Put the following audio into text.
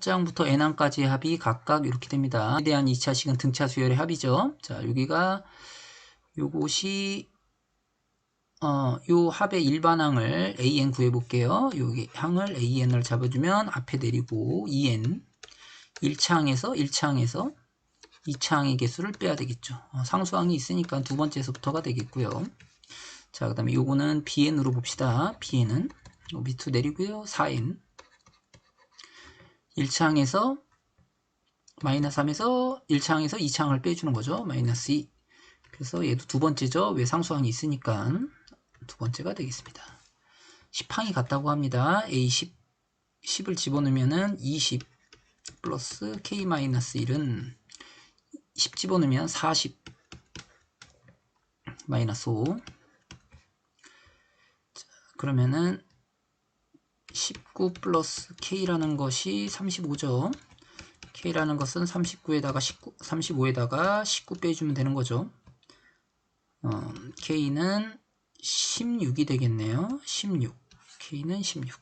장부터 n항까지의 합이 각각 이렇게 됩니다. 에 대한 2차식은 등차 수열의 합이죠. 자, 여기가 요것이 어, 요 합의 일반 항을 an 구해볼게요. 여기 항을 an을 잡아주면 앞에 내리고 2n 1차항에서 1차항에서 2차항의 개수를 빼야 되겠죠. 어, 상수항이 있으니까 두 번째에서부터가 되겠고요. 자, 그 다음에 요거는 bn으로 봅시다. bn은 밑으로 내리고요. 4n 1차항에서 마이너스 3에서 1차항에서 2차항을 빼주는 거죠. 마이너스 2. 그래서 얘도 두 번째죠. 왜 상수항이 있으니까 두 번째가 되겠습니다. 10항이 같다고 합니다. A10 10을 집어넣으면은 20 플러스 K-1은 10 집어넣으면 40 마이너스 5 자, 그러면은 19 플러스 K라는 것이 35죠. K라는 것은 39에다가 19, 35에다가 19 빼주면 되는 거죠. 어, K는 16이 되겠네요. 16. K는 16.